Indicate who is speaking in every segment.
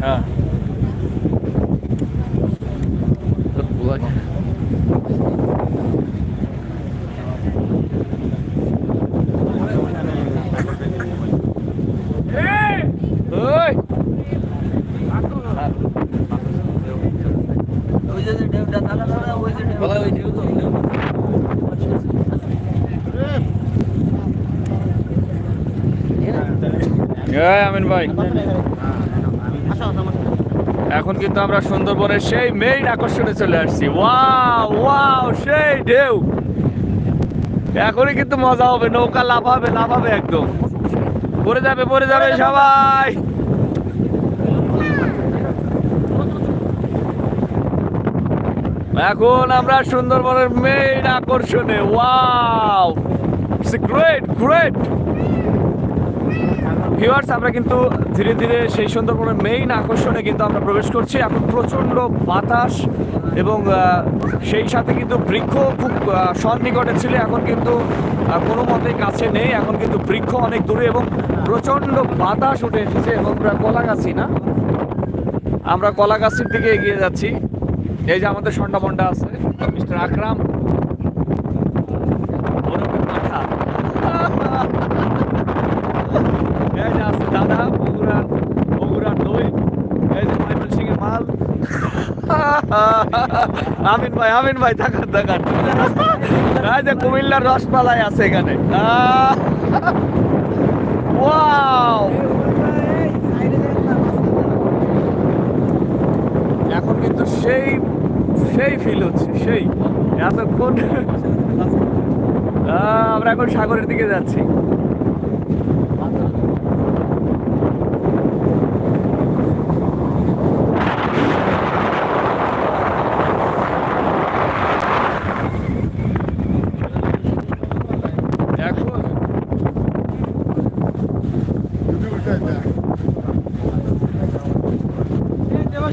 Speaker 1: হ্যাঁ। তোর বুয়া- ওই
Speaker 2: ওই
Speaker 1: এখন কিন্তু আমরা সুন্দরবনের সেই মেইন আকর্ষণে চলে আসছি। ওয়াও ওয়াও সেই ঢেউ। এখনই কিন্তু মজা হবে, নৌকা লাফাবে লাফাবে একদম। পড়ে যাবে পড়ে যাবে সবাই। এখন আমরা সুন্দরবনের মেইন আকর্ষণে। Wow it's great great viewers আমরা কিন্তু ধীরে ধীরে সেই সুন্দরবনের মেইন আকর্ষণে কিন্তু আমরা প্রবেশ করছি। এখন প্রচণ্ড বাতাস এবং সেই সাথে কিন্তু বৃক্ষ খুব সন্নিকটে ছিল। এখন কিন্তু কোনো মতেই কাছে নেই। এখন কিন্তু বৃক্ষ অনেক দূরে এবং প্রচণ্ড বাতাস উঠে এসেছে এবং আমরা কলাগাছি না? আমরা কলাগাছির দিকে এগিয়ে যাচ্ছি। এই যে আমাদের সন্ডা বন্ডা আছে, মিস্টার আকরাম। আমিন ভাই আমিন ভাই থাকার থাকার এই কুমিল্লার রসমালাই আছে এখানে। ওয়াও! এখন কিন্তু সেই সেই ফিল হচ্ছে, সেই। এতক্ষণ আমরা এখন সাগরের দিকে যাচ্ছি এখন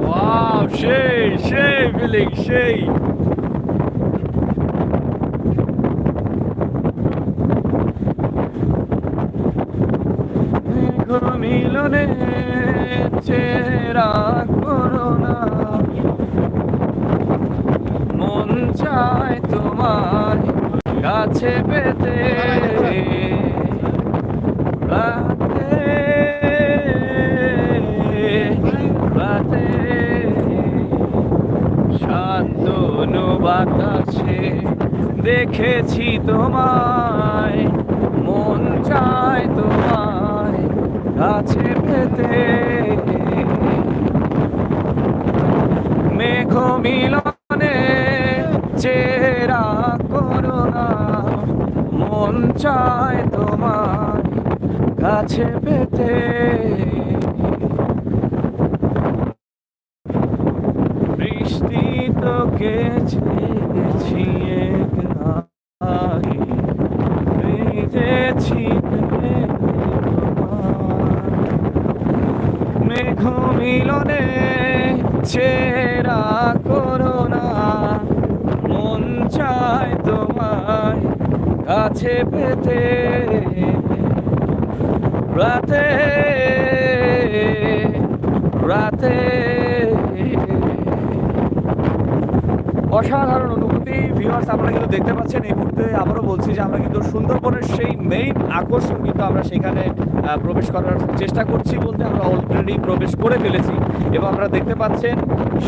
Speaker 1: ওয়াও সেই সেই ফিলিং সেই মিলনে চেরা করোনা মন চায় তোমার কাছে পেতে। রাতে শান্তনু বাতাসে দেখেছি তোমায়। মন চায় তোমায় কাছে পেতে। মেঘ মিলনে চেরা করোনা মন চায় তোমায় কাছে পেতে বৃষ্টি তোকে ছেড়েছি এক আগে ভিজেছি। মেঘ মিলনে ছেড়া করোনা মন চায় তোমায় কাছে পেতে। রাতে রাতে অসাধারণ অনুভূতি। ভিউয়ার্স আপনারা কিন্তু দেখতে পাচ্ছেন, এই মুহূর্তে আবারও বলছি যে আমরা কিন্তু সুন্দরবনের সেই মেইন আকর্ষণ কিন্তু আমরা সেখানে প্রবেশ করার চেষ্টা করছি বলতে আমরা অলরেডি প্রবেশ করে ফেলেছি। এবং আপনারা দেখতে পাচ্ছেন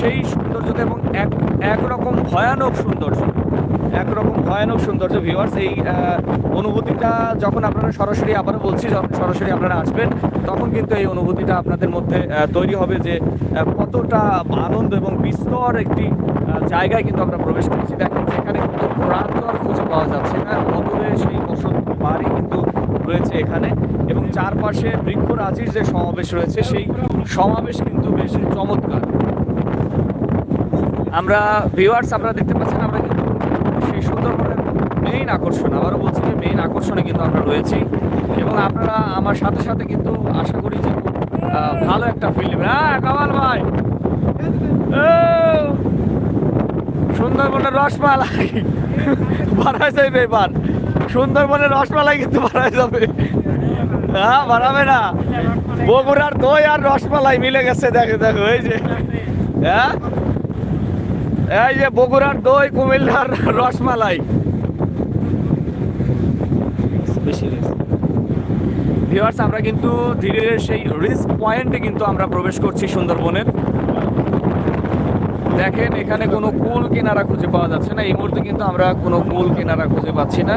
Speaker 1: সেই সৌন্দর্যতা এবং এক, একরকম ভয়ানক সৌন্দর্য। একরকম ভয়ানক সৌন্দর্য ভিউয়ার্স এই অনুভূতিটা যখন আপনারা সরাসরি আবারও বলছি, যখন সরাসরি আপনারা আসবেন, তখন কিন্তু এই অনুভূতিটা আপনাদের মধ্যে তৈরি হবে যে কতটা আনন্দ এবং বিস্তর একটি জায়গায় কিন্তু আমরা প্রবেশ করছি। দেখেন সেখানে কিন্তু আর খুঁজে পাওয়া যাচ্ছে না, অদূরে সেই বসত বাড়ি কিন্তু রয়েছে এখানে। এবং চারপাশে বৃক্ষরাজির যে সমাবেশ রয়েছে, সেই সমাবেশ কিন্তু বেশ চমৎকার। আমরা ভিউয়ার্স আপনারা দেখতে পাচ্ছেন, আমরা কিন্তু সেই সুন্দরবনের মেইন আকর্ষণ, আবারও বলছি যে মেইন আকর্ষণে কিন্তু আমরা রয়েছি। এবং আপনারা আমার সাথে সাথে কিন্তু আশা করি যে ভালো একটা ফিল্ম হ্যাঁ কামাল ভাই। সুন্দরবনের রসমালাই। বাড়ায় যাবে এবার। সুন্দরবনের রসমালাই কিন্তু বাড়ায় যাবে। হ্যাঁ বাড়াবে না। বগুড়ার দই আর রসমালাই মিলে গেছে, দেখো দেখো, এই যে। হ্যাঁ? এই যে বগুড়ার দই, কুমিল্লার রসমালাই। ভিউয়ার্স আমরা কিন্তু ধীরে ধীরে সেই রিস্ক পয়েন্টে কিন্তু আমরা প্রবেশ করছি সুন্দরবনের। দেখেন এখানে কোনো কুল কিনারা খুঁজে পাওয়া যাচ্ছে না। এই মুহূর্তে কিন্তু আমরা কোনো কুল কিনারা খুঁজে পাচ্ছি না।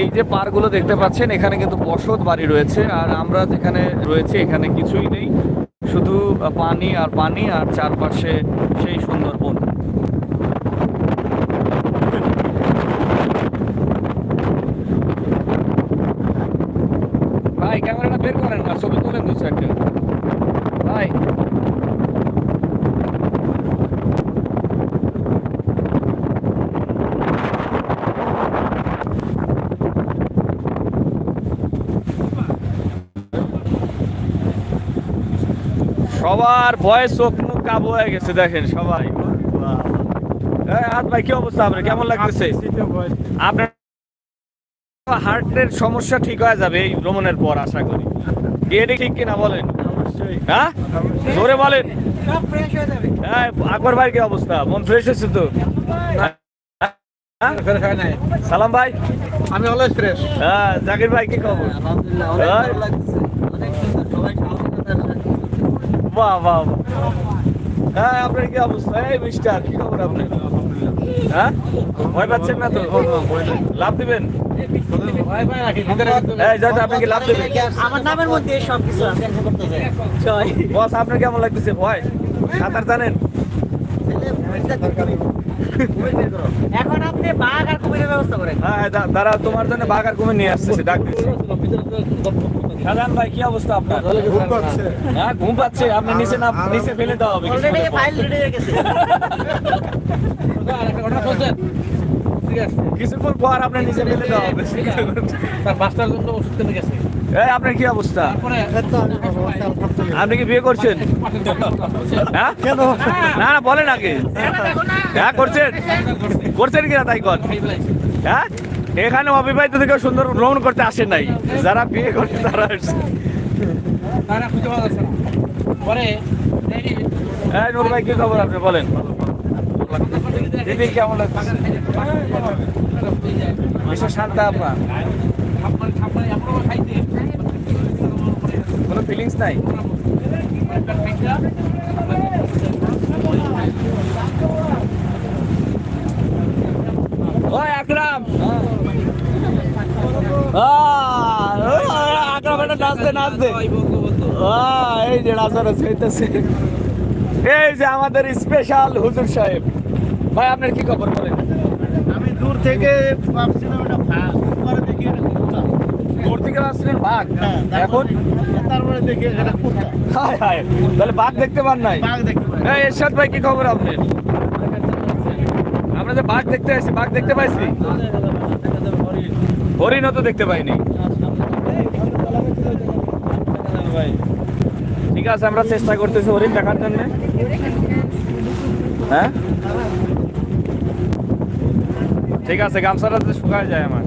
Speaker 1: এই যে পারগুলো দেখতে পাচ্ছেন, এখানে কিন্তু বসত বাড়ি রয়েছে আর আমরা যেখানে রয়েছে এখানে কিছুই নেই। শুধু পানি আর পানি আর চারপাশে সেই সুন্দরবন ভাই, ক্যামেরাটা বের করেন না, ছবি তুলেন দু চারটে ভাই। সবার ভয়ে চোখ মুখ কাবু হয়ে গেছে দেখেন সবাই। হাত ভাই কি অবস্থা আপনার? কেমন লাগতেছে? আপনার হার্টের সমস্যা ঠিক হয়ে যাবে এই ভ্রমণের পর আশা করি। কি এটা ঠিক কিনা বলেন? হ্যাঁ? জোরে বলেন। হ্যাঁ আকবর ভাই কি অবস্থা? মন ফ্রেশ হয়েছে তো? হ্যাঁ? সালাম ভাই।
Speaker 3: আমি অলওয়েজ ফ্রেশ
Speaker 1: হ্যাঁ জাকির ভাই কি খবর?
Speaker 2: আলহামদুলিল্লাহ অনেক
Speaker 1: হ্যাঁ?
Speaker 2: ভালো লাগছে অনেক সুন্দর সবাই সাহসিকতার সাথে
Speaker 1: বাহ। হ্যাঁ আপনার কি অবস্থা? এই মিস্টার কি খবর আপনার হ্যাঁ? ভয় পাচ্ছেন না তো? লাভ দিবেন? এই যাতে আপনি কি লাভ দেবেন?
Speaker 2: আমার নামের মধ্যে সব কিছু আছে
Speaker 1: বস আপনার কেমন লাগতেছে? ভয়? সাঁতার জানেন?
Speaker 2: এখন আপনি বাঘ আর কুমিরের ব্যবস্থা করেন।
Speaker 1: হ্যাঁ দাঁড়া তোমার জন্য বাঘ আর কুমির নিয়ে আসতেছে ডাক শাহজাহান ভাই কি অবস্থা আপনার? হ্যাঁ ঘুম পাচ্ছে আপনি নিচে না নিচে ফেলে দেওয়া হবে
Speaker 2: ফাইল রেডি হয়ে গেছে।
Speaker 1: কিছুক্ষণ পর আপনার নিচে ফেলে দেওয়া হবে।
Speaker 3: বাসটার জন্য ওষুধ কিনে গেছে?
Speaker 1: এই আপনার কি অবস্থা? আপনি কি বিয়ে করছেন? হ্যাঁ? না না বলেন আগে। হ্যাঁ করছেন? করছেন কিনা তাই কর হ্যাঁ? এখানে অবিবাহিত থেকে সুন্দর ভ্রমণ করতে আসেন নাই। যারা বিয়ে করছে তারা আসছে হ্যাঁ নুর ভাই কি খবর আপনি? বলেন। দিদি কেমন লাগছে? বেশি শান্ত আপনার কোনো ফিলিংস নাই? এই যে আমাদের স্পেশাল হুজুর সাহেব। ভাই, আপনার কি খবর বলেন?
Speaker 4: আমি দূর থেকে ভাবছিলাম এটা ভাগ পরে দেখি এটা কুত্তা
Speaker 1: দূর থেকে আসছিলেন বাঘ?
Speaker 4: হ্যাঁ,
Speaker 1: এখন?
Speaker 4: তারপরে দেখি এটা কুত্তা।
Speaker 1: হায় হায় তাহলে বাঘ দেখতে পান নাই?
Speaker 4: বাঘ দেখতে
Speaker 1: এরশাদ ভাই কি খবর আপনার আমরা যে বাঘ দেখতে আসছি বাঘ দেখতে পাইছি? হরিণও তো দেখতে পাইনি। ঠিক আছে আমরা চেষ্টা করতেছি হরিণ দেখার জন্য। হ্যাঁ? ঠিক আছে গামছাটা শুকায় যায় আমার।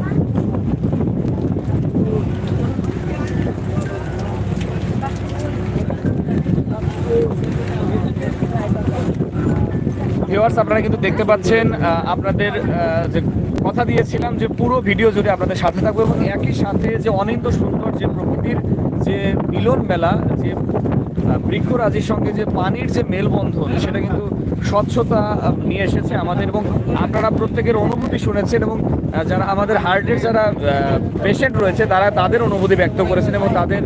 Speaker 1: ভিউয়ার্স আপনারা কিন্তু দেখতে পাচ্ছেন আপনাদের যে কথা দিয়েছিলাম যে পুরো ভিডিও জুড়ে আপনাদের সাথে থাকব এবং একই সাথে যে অনিন্দ সুন্দর যে প্রকৃতির যে মিলন মেলা যে বৃক্ষরাজির সঙ্গে যে পানির যে মেলবন্ধন, সেটা কিন্তু স্বচ্ছতা নিয়ে এসেছে আমাদের এবং আপনারা প্রত্যেকের অনুভূতি শুনেছেন এবং যারা আমাদের হার্টের যারা পেশেন্ট রয়েছে, তারা তাদের অনুভূতি ব্যক্ত করেছেন এবং তাদের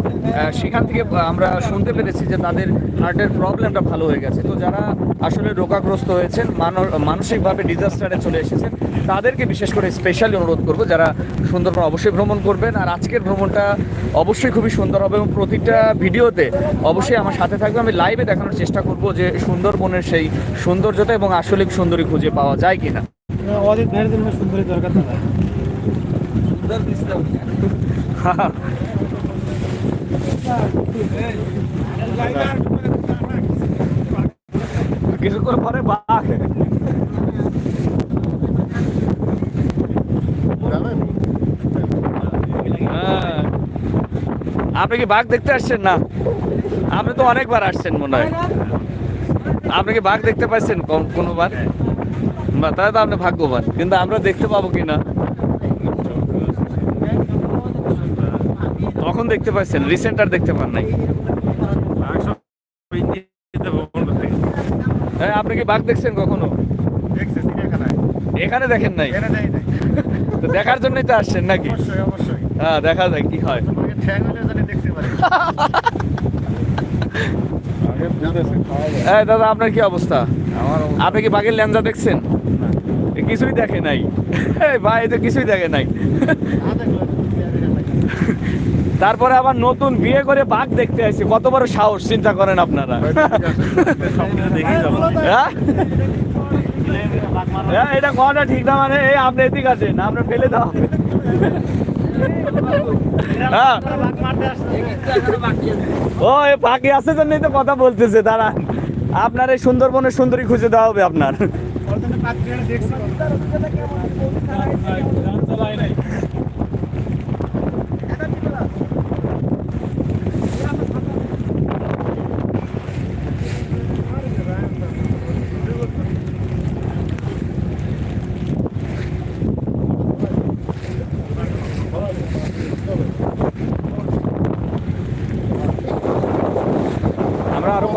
Speaker 1: সেখান থেকে আমরা শুনতে পেরেছি যে তাদের হার্টের প্রবলেমটা ভালো হয়ে গেছে। তো যারা আসলে রোগাগ্রস্ত হয়েছেন মানো- মানসিকভাবে ডিজাস্টারে চলে এসেছেন, তাদেরকে বিশেষ করে স্পেশালি অনুরোধ করব যারা সুন্দরবন অবশ্যই ভ্রমণ করবেন। আর আজকের ভ্রমণটা অবশ্যই খুবই সুন্দর হবে এবং প্রতিটা ভিডিওতে অবশ্যই আমার সাথে থাকবে। আমি লাইভে দেখানোর চেষ্টা করব যে সুন্দরবনের সেই সৌন্দর্যতা এবং আসলে সুন্দরী খুঁজে পাওয়া যায় কিনা?
Speaker 3: জন্য সুন্দরী দরকার
Speaker 1: কিছুক্ষণ পরে বাঘ। হ্যাঁ। আপনি কি বাঘ দেখতে আসছেন না? আপনি তো অনেকবার আসছেন মনে হয়। আপনি কি বাঘ দেখতে পাচ্ছেন কোন- কোনোবার? বা তাহলে তো আপনি ভাগ্যবান কিন্তু আমরা দেখতে পাবো কি কিনা তখন দেখতে পাচ্ছেন রিসেন্ট আর দেখতে পান নাই? হ্যাঁ আপনি কি বাঘ দেখছেন কখনো? এখানে দেখেন নাই? তো দেখার জন্যই তো আসছেন নাকি?
Speaker 4: অবশ্যই অবশ্যই
Speaker 1: হ্যাঁ দেখা যায় কি হয়।
Speaker 4: ঠ্যাং দেখতে পারি।
Speaker 1: হ্যাঁ দাদা আপনার কি অবস্থা? আপনি কি বাঘের ল্যাঞ্জা দেখছেন? কিছুই দেখে নাই। ভাই তো কিছুই দেখে নাই। তারপরে আবার নতুন বিয়ে করে বাঘ দেখতে আসছি কত বড় সাহস চিন্তা করেন আপনারা। হ্যাঁ? হ্যাঁ, এটা কোনটা ঠিক না মানে এই আপনি এদিক আছেন আপনি ফেলে দাও। হ্যাঁ। ও বাকি আছে জন্যই তো কথা বলতেছে দাঁড়া আপনার এই সুন্দরবনের সুন্দরী খুঁজে দেওয়া হবে আপনার। আমরা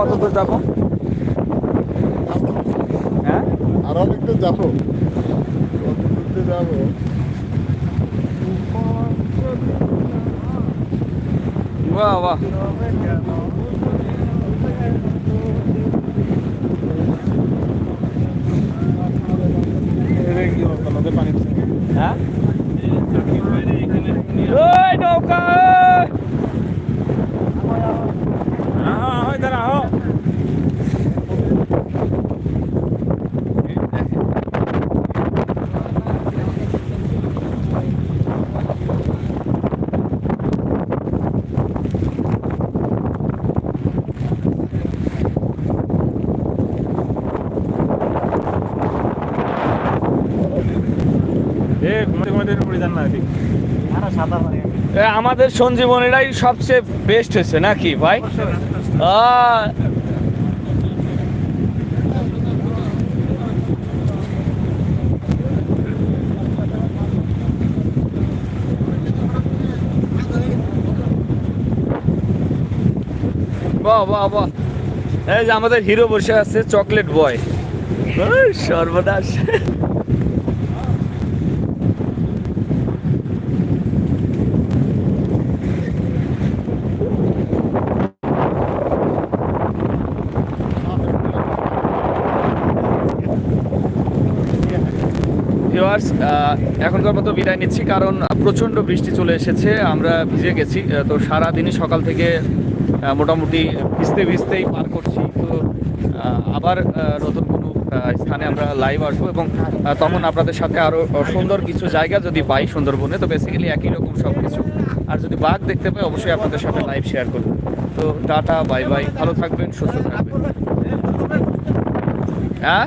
Speaker 1: কত দূর যাব। হ্যাঁ?
Speaker 5: আরও একটু যাব। কত দূরতে যাব?
Speaker 1: বাহ বাহ হ্যাঁ ওই নৌকা এ, আমাদের সঞ্জীবনীরাই সবচেয়ে বেস্ট হয়েছে নাকি ভাই? আহ, বাহ বাহ বাহ। এই যে আমাদের হিরো বসে আছে চকলেট বয় সর্বনাশ। ভিউয়ার্স এখনকার মতো বিদায় নিচ্ছি, কারণ প্রচণ্ড বৃষ্টি চলে এসেছে, আমরা ভিজে গেছি তো সারাদিনই সকাল থেকে মোটামুটি ভিজতে ভিজতেই পার করছি। তো আবার নতুন কোনো স্থানে আমরা লাইভ আসব এবং তখন আপনাদের সাথে আরও সুন্দর কিছু জায়গা যদি পাই সুন্দরবনে, তো বেসিক্যালি একই রকম সব কিছু আর যদি বাঘ দেখতে পাই, অবশ্যই আপনাদের সাথে লাইভ শেয়ার করব। তো, টাটা বাই বাই ভালো থাকবেন, সুস্থ থাকবেন। হ্যাঁ?